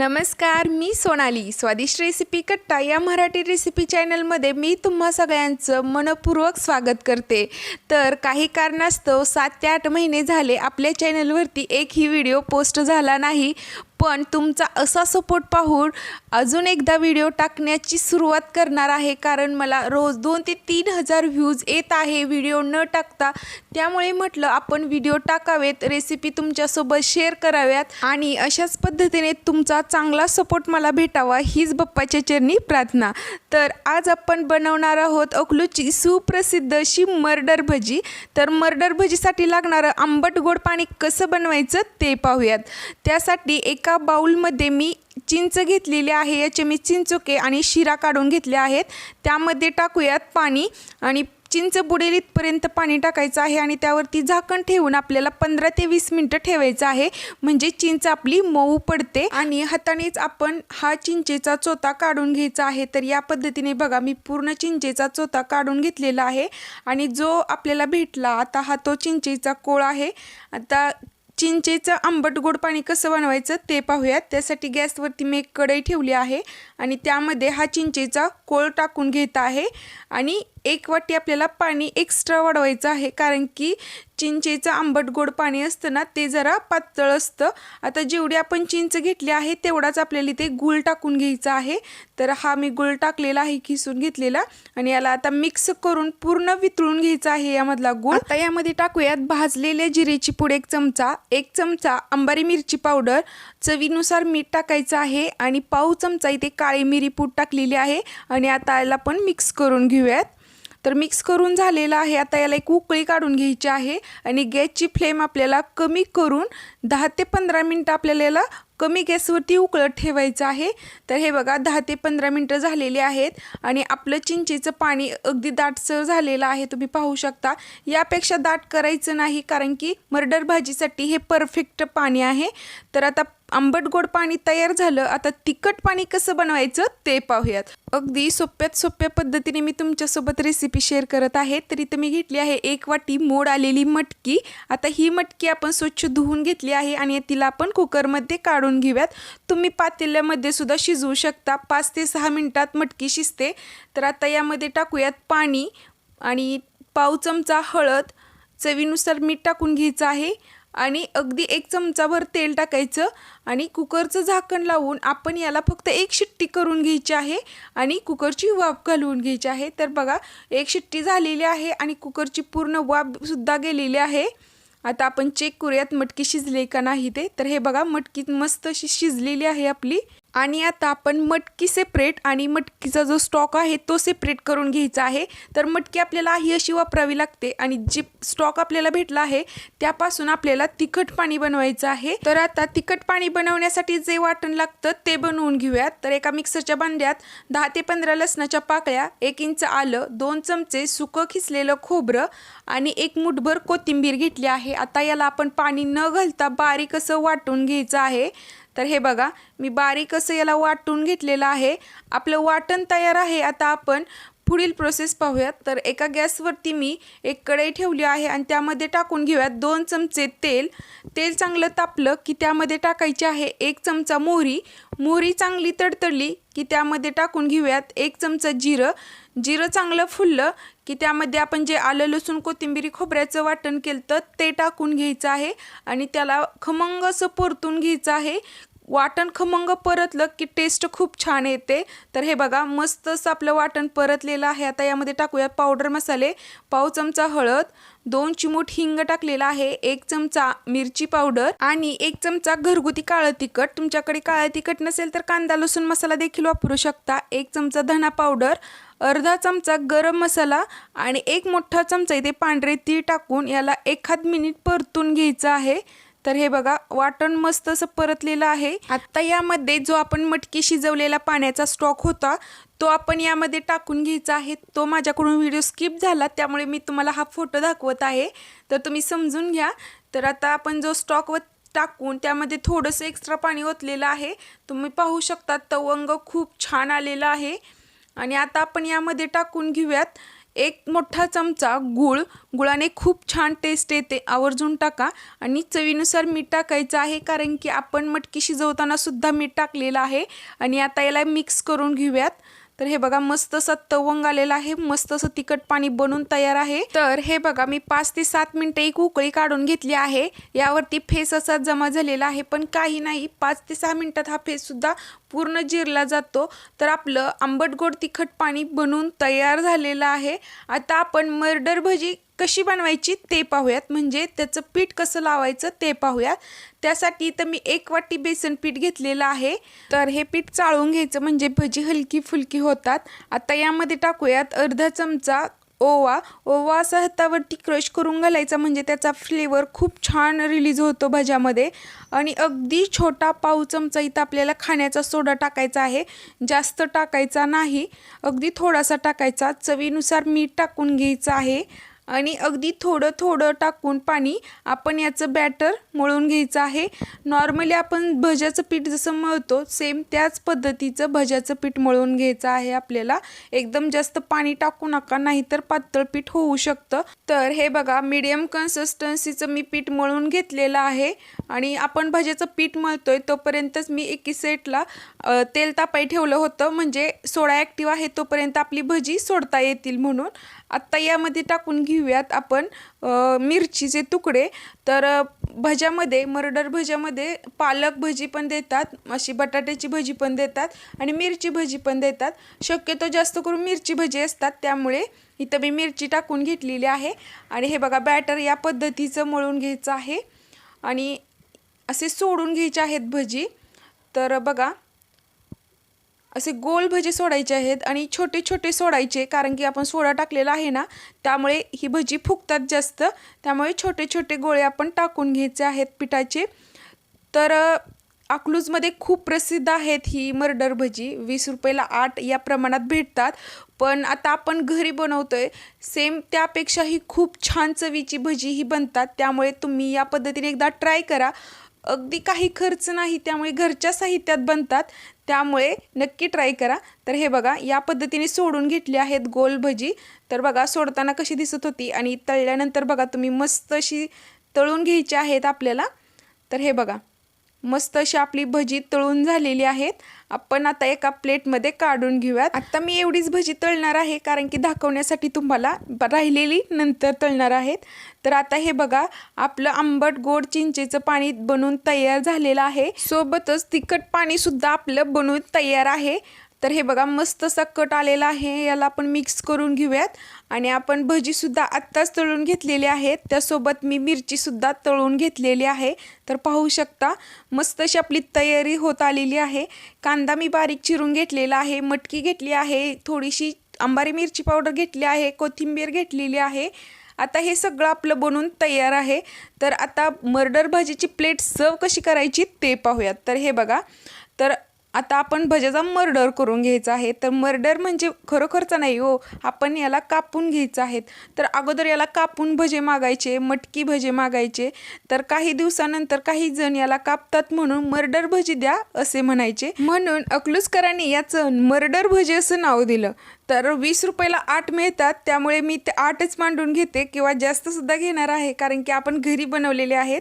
नमस्कार मी सोनाली. स्वादिष्ट रेसिपी कट्टा या मराठी रेसिपी चॅनलमध्ये मी तुम्हा सगळ्यांचं मनपूर्वक स्वागत करते. तर काही कारणास्तव सात ते आठ महिने झाले आपल्या चॅनलवरती एकही व्हिडिओ पोस्ट झाला नाही. पण तुमचा असा सपोर्ट पाहून अजून एकदा व्हिडिओ टाकण्याची सुरुवात करणार आहे. कारण मला रोज दोन ते तीन हजार व्ह्यूज येत आहे. व्हिडिओ न टाकता त्यामुळे म्हटलं आपण व्हिडिओ टाकावेत. रेसिपी तुमच्यासोबत शेअर कराव्यात. आणि अशाच पद्धतीने तुमचा चांगला सपोर्ट मला भेटावा हीच बप्पाच्या चरणी प्रार्थना. तर आज आपण बनवणार आहोत अकलूची सुप्रसिद्ध अशी मर्डर भजी. तर मर्डर भजीसाठी लागणारं आंबट गोड पाणी कसं बनवायचं ते पाहूयात. त्यासाठी एका बाउलमध्ये मी चिंच घेतलेली आहे याचे मी चिंचोके आणि शिरा काढून घेतले आहेत. त्यामध्ये टाकूयात पाणी आणि चिंच बुडेल इथपर्यंत पाणी टाकायचं आहे आणि त्यावरती झाकण ठेवून आपल्याला पंधरा ते वीस मिनटं ठेवायचं आहे. म्हणजे चिंच आपली मऊ पडते आणि हातानेच आपण हा चिंचेचा चोथा काढून घ्यायचा आहे. तर या पद्धतीने बघा मी पूर्ण चिंचेचा चोथा काढून घेतलेला आहे आणि जो आपल्याला भेटला आता हा तो चिंचेचा कोळ आहे. आता चिंचेचं आंबट गोड पाणी कसं बनवायचं ते पाहूयात. त्यासाठी गॅसवरती मी एक कढई ठेवली आहे आणि त्यामध्ये हा चिंचेचा कोळ टाकून घेत आहे. आणि एक वाटी आपल्याला पाणी एक्स्ट्रा वाढवायचं आहे कारण की चिंचेचं आंबट गोड पाणी असतं ना ते जरा पातळ असतं. आता जेवढी आपण चिंच घेतली आहे तेवढाच आपल्याला इथे गूळ टाकून घ्यायचा आहे. तर हा मी गूळ टाकलेला आहे किसून घेतलेला. आणि याला आता मिक्स करून पूर्ण वितळून घ्यायचा आहे यामधला गूळ. आता यामध्ये टाकूयात भाजलेल्या जिरेची पूड एक चमचा एक चमचा अंबारी मिरची पावडर. चवीनुसार मीठ टाकायचं आहे आणि पाव चमचा इथे काळी मिरी पूड टाकलेली आहे. आणि आता याला पण मिक्स करून घेऊयात. तर मिक्स करून झालेलं आहे. आता याला एक उकळी काढून घ्यायची आहे आणि गॅसची फ्लेम आपल्याला कमी करून दहा ते पंधरा मिनटं आपल्याला याला कमी गॅसवरती उकळत ठेवायचं आहे. तर हे बघा दहा ते पंधरा मिनटं झालेली आहेत आणि आपलं चिंचेचं पाणी अगदी दाटसर झालेलं आहे. तुम्ही पाहू शकता. यापेक्षा दाट करायचं नाही कारण की मर्डर भाजीसाठी हे परफेक्ट पाणी आहे. तर आता आंबट गोड पाणी तयार झालं आता तिखट पाणी कसं बनवायचं ते पाहूयात. अगदी सोप्यात सोप्या पद्धतीने मी तुमच्यासोबत रेसिपी शेअर करत आहे. तरी तर मी घेतली आहे एक वाटी मोड आलेली मटकी. आता ही मटकी आपण स्वच्छ धुवून घेतली आहे आणि तिला आपण कुकरमध्ये काढून घेऊयात. तुम्ही पातेल्यामध्ये सुद्धा शिजवू शकता. पाच ते सहा मिनटात मटकी शिजते. तर आता यामध्ये टाकूयात पाणी आणि पाव चमचा हळद. चवीनुसार मीठ टाकून घ्यायचं आहे. आणि अगदी एक चमचाभर तेल टाकायचं आणि कुकरचं झाकण लावून आपण याला फक्त एक शिट्टी करून घ्यायची आहे आणि कुकरची वाफ घालवून घ्यायची आहे. तर बघा एक शिट्टी झालेली आहे आणि कुकरची पूर्ण वाफसुद्धा गेलेली आहे. आता आपण चेक करूयात मटकी शिजले का नाही ते. तर हे बघा मटकी मस्त अशी शिजलेली आहे आपली. आणि आता आपण मटकी सेपरेट आणि मटकीचा जो स्टॉक आहे तो सेपरेट करून घ्यायचा आहे. तर मटकी आपल्याला ही अशी वापरावी लागते आणि जी स्टॉक आपल्याला भेटला आहे त्यापासून आपल्याला तिखट पाणी बनवायचं आहे. तर आता तिखट पाणी बनवण्यासाठी जे वाटण लागतं ते बनवून घेऊयात. तर एका मिक्सरच्या भांड्यात दहा ते पंधरा लसणाच्या पाकळ्या एक इंच आलं दोन चमचे सुकं खिसलेलं खोबरं आणि एक मुठभर कोथिंबीर घेतली आहे. आता याला आपण पाणी न घालता बारीक असं वाटून घ्यायचं आहे. तर हे बघा मी बारीक असं याला वाटून घेतलेलं आहे. आपलं वाटण तयार आहे. आता आपण पुढील प्रोसेस पाहूयात. तर एका गॅसवरती मी एक कढई ठेवली आहे आणि त्यामध्ये टाकून घेऊयात दोन चमचे तेल. तेल चांगलं तापलं की त्यामध्ये टाकायचे आहे एक चमचा मोहरी. मोहरी चांगली तडतडली की त्यामध्ये टाकून घेऊयात एक चमचा जिरं. जिरं चांगलं फुललं की त्यामध्ये आपण जे आलं लसूण कोथिंबिरी खोबऱ्याचं वाटण केलं तर ते टाकून घ्यायचं आहे आणि त्याला खमंग असं परतून घ्यायचं आहे. वाटण खमंग परतलं की टेस्ट खूप छान येते. तर हे बघा मस्त असं आपलं वाटण परतलेलं आहे. आता यामध्ये टाकूया पावडर मसाले पाव चमचा हळद दोन चिमूट हिंग टाकलेला आहे एक चमचा मिरची पावडर आणि एक चमचा घरगुती काळं तिखट. तुमच्याकडे काळं तिखट नसेल तर कांदा लसूण मसाला देखील वापरू शकता. एक चमचा धना पावडर अर्धा चमचा गरम मसाला आणि एक मोठा चमचा इथे पांढरे तीळ टाकून याला एखाद मिनिट परतून घ्यायचं आहे. तर हे बघा वाटण मस्त असं परतलेलं आहे. आत्ता यामध्ये जो आपण मटकी शिजवलेला पाण्याचा स्टॉक होता तो आपण यामध्ये टाकून घ्यायचा आहे. तो माझ्याकडून व्हिडिओ स्किप झाला त्यामुळे मी तुम्हाला हा फोटो दाखवत आहे. तर तुम्ही समजून घ्या. तर आता आपण जो स्टॉक व टाकून त्यामध्ये थोडंसं एक्स्ट्रा पाणी ओतलेलं आहे. तुम्ही पाहू शकता तवंग खूप छान आलेलं आहे. आणि आता आपण यामध्ये टाकून घेऊयात. एक मोठा चमचा गूळ. गुळाने खूप छान टेस्ट येते. आवर्जून टाका. आणि चवीनुसार मीठ टाकायचं आहे कारण की आपण मटकी शिजवताना सुद्धा मीठ टाकलेलं आहे. आणि आता याला मिक्स करून घेऊयात. तर हे बघा मस्त असं तवंग आलेलं आहे. मस्त असं तिखट पाणी बनून तयार आहे. तर हे बघा मी पाच ते सात मिनटं एक उकळी काढून घेतली आहे. यावरती फेस असा जमा झालेला आहे पण काही नाही. पाच ते सहा मिनटात हा फेस सुद्धा पूर्ण जिरला जातो. तर आपलं आंबट गोड तिखट पाणी बनून तयार झालेलं आहे. आता आपण मर्डर भजी कशी बनवायची ते पाहूयात. म्हणजे त्याचं पीठ कसं लावायचं ते पाहूयात. त्यासाठी तर मी एक वाटी बेसन पीठ घेतलेलं आहे. तर हे पीठ चाळून घ्यायचं. म्हणजे भजी हलकी फुलकी होतात. आता यामध्ये टाकूयात अर्धा चमचा ओवा ओवा असा हातावरती क्रश करून घालायचा म्हणजे त्याचा फ्लेवर खूप छान रिलीज होतो भज्यामध्ये. आणि अगदी छोटा पाव चमचा इथं आपल्याला खाण्याचा सोडा टाकायचा आहे. जास्त टाकायचा नाही. अगदी थोडासा टाकायचा. चवीनुसार मीठ टाकून घ्यायचं आहे. आणि अगदी थोडं थोडं टाकून पाणी आपण याचं बॅटर मळून घ्यायचं आहे. नॉर्मली आपण भज्याचं पीठ जसं मळतो सेम त्याच पद्धतीचं भज्याचं पीठ मळून घ्यायचं आहे आपल्याला. एकदम जास्त पाणी टाकू नका नाहीतर पातळ पीठ होऊ शकतं. तर हे बघा मीडियम कन्सिस्टन्सीचं मी पीठ मळून घेतलेलं आहे. आणि आपण भज्याचं पीठ मळतोय तोपर्यंतच मी एकी सेटला तेल तापाई ठेवलं होतं. म्हणजे सोडा ॲक्टिव्ह आहे तोपर्यंत आपली भजी सोडता येतील म्हणून. आत्ता यामध्ये टाकून घेऊ. घेऊयात आपण मिरचीचे तुकडे. तर भज्यामध्ये मर्डर भज्यामध्ये पालक भजी पण देतात अशी बटाट्याची भजी पण देतात आणि मिरची भजी पण देतात. शक्यतो जास्त करून मिरची भजी असतात त्यामुळे इथं मी मिरची टाकून घेतलेली आहे. आणि हे बघा बॅटर या पद्धतीचं मळून घ्यायचं आहे. आणि असे सोडून घ्यायचे आहेत भजी. तर बघा असे गोल भजे सोडायचे आहेत आणि छोटे छोटे सोडायचे कारण की आपण सोडा टाकलेला आहे ना त्यामुळे ही भजी फुगतात जास्त. त्यामुळे छोटे छोटे गोळे आपण टाकून घ्यायचे आहेत पिठाचे. तर अकलूजमध्ये खूप प्रसिद्ध आहेत ही मर्डर भजी. वीस रुपयाला आठ या प्रमाणात भेटतात. पण आता आपण घरी बनवतो आहे सेम त्यापेक्षाही खूप छान चवीची भजी ही बनतात. त्यामुळे तुम्ही या पद्धतीने एकदा ट्राय करा. अगदी काही खर्च नाही त्यामुळे घरच्या साहित्यात बनतात. त्यामुळे नक्की ट्राय करा. तर हे बघा या पद्धतीने सोडून घेतली आहेत गोल भजी. तर बघा सोडताना कशी दिसत होती आणि तळल्यानंतर बघा तुम्ही मस्त अशी तळून घ्यायची आहेत आपल्याला. तर हे बघा मस्त अशी आपली भजी तळून झालेली आहेत. आपण आता एका प्लेटमध्ये काढून घेऊयात. आता मी एवढीच भजी तळणार आहे कारण की दाखवण्यासाठी तुम्हाला राहिलेली नंतर तळणार आहेत. तर आता हे बघा आपलं आंबट गोड चिंचेचं पाणी बनून तयार झालेलं आहे. सोबतच तिखट पाणी सुद्धा आपलं बनवून तयार आहे. तर हे बघा मस्त असा कट आलेला आहे. याला आपण मिक्स करून घेऊयात. आणि आपण भजीसुद्धा आत्ताच तळून घेतलेली आहेत त्यासोबत मी मिरचीसुद्धा तळून घेतलेली आहे. तर पाहू शकता मस्त अशी आपली तयारी होत आलेली आहे. कांदा मी बारीक चिरून घेतलेला आहे. मटकी घेतली आहे. थोडीशी अंबारी मिरची पावडर घेतली आहे. कोथिंबीर घेतलेली आहे. आता हे सगळं आपलं बनून तयार आहे. तर आता मर्डर भाजीची प्लेट सर्व कशी करायची ते पाहूयात. तर हे बघा तर आता आपण भज्याचा मर्डर करून घ्यायचा आहे तर मर्डर म्हणजे खरोखरचा नाही हो आपण याला कापून घ्यायचं आहेत तर अगोदर याला कापून भजे मागायचे मटकी भजे मागायचे तर काही दिवसानंतर काही जण याला कापतात म्हणून मर्डर भजी द्या असे म्हणायचे. म्हणून अकलूसकरांनी याचं मर्डर भजे असं नाव दिलं. तर वीस रुपयाला आठ मिळतात त्यामुळे मी ते आठच मांडून घेते किंवा जास्त सुद्धा घेणार आहे कारण की आपण घरी बनवलेले आहेत.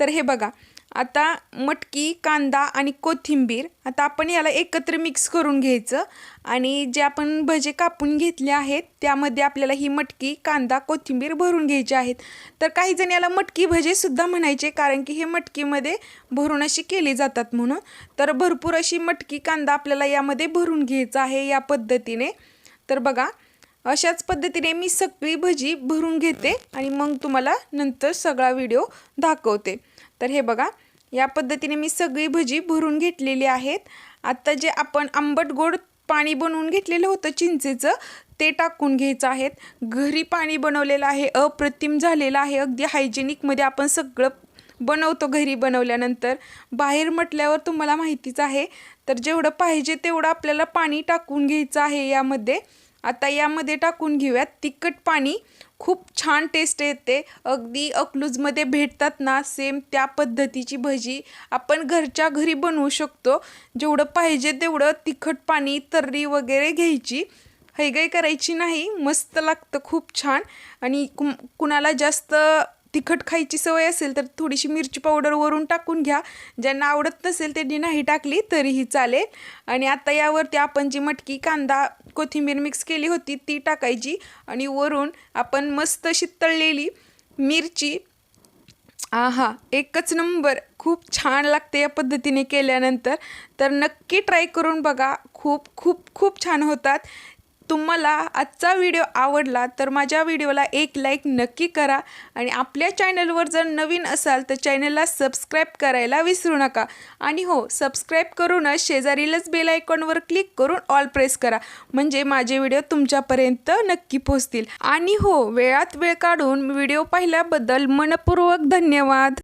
तर हे बघा आता मटकी कांदा आणि कोथिंबीर आता आपण याला एकत्र मिक्स करून घ्यायचं. आणि जे आपण भजे कापून घेतले आहेत त्यामध्ये आपल्याला ही मटकी कांदा कोथिंबीर भरून घ्यायची आहेत. तर काही जण याला मटकी भजेसुद्धा म्हणायचे कारण की हे मटकीमध्ये भरून अशी केली जातात म्हणून. तर भरपूर अशी मटकी कांदा आपल्याला यामध्ये भरून घ्यायचं आहे या पद्धतीने. तर बघा अशाच पद्धतीने मी सगळी भजी भरून घेते आणि मग तुम्हाला नंतर सगळा व्हिडिओ दाखवते. तर हे बघा या पद्धतीने मी सगळी भजी भरून घेतलेली आहेत. आत्ता जे आपण आंबट गोड पाणी बनवून घेतलेलं होतं चिंचेचं ते टाकून घ्यायचं आहेत. घरी पाणी बनवलेलं आहे अप्रतिम झालेलं आहे. अगदी हायजेनिकमध्ये आपण सगळं बनवतो घरी बनवल्यानंतर. बाहेर म्हटल्यावर तुम्हाला माहितीच आहे तर जेवढं पाहिजे तेवढं आपल्याला पाणी टाकून घ्यायचं आहे यामध्ये. आता यामध्ये टाकून घेऊयात तिखट पाणी. खूप छान टेस्ट येते. अगदी अकलूजमध्ये भेटतात ना सेम त्या पद्धतीची भजी. आपण घरच्या घरी बनवू शकतो. जेवढं पाहिजे तेवढं तिखट पाणी तर्री वगैरे घ्यायची. हैगाई करायची नाही. मस्त लागतं खूप छान. आणि कु कुणाला जास्त तिखट खायची सवय असेल तर थोडीशी मिरची पावडर वरून टाकून घ्या. ज्यांना आवडत नसेल त्यांनी नाही टाकली तरीही चालेल. आणि आता यावरती आपण जी मटकी कांदा कोथिंबीर मिक्स केली होती ती टाकायची. आणि वरून आपण मस्त शितळलेली तळलेली मिरची आहा एकच नंबर खूप छान लागते या पद्धतीने केल्यानंतर. तर नक्की ट्राय करून बघा. खूप खूप खूप छान होतात. तुम्हाला आजचा व्हिडिओ आवडला तर माझ्या व्हिडिओला एक लाईक नक्की करा आणि आपल्या चॅनलवर जर नवीन असाल तर चॅनलला सबस्क्राईब करायला विसरू नका. आणि हो सबस्क्राईब करूनच शेजारीलच बेल आयकॉनवर क्लिक करून ऑल प्रेस करा. म्हणजे माझे व्हिडिओ तुमच्यापर्यंत नक्की पोहोचतील. आणि हो वेळात वेळ काढून व्हिडिओ पाहिल्याबद्दल मनपूर्वक धन्यवाद.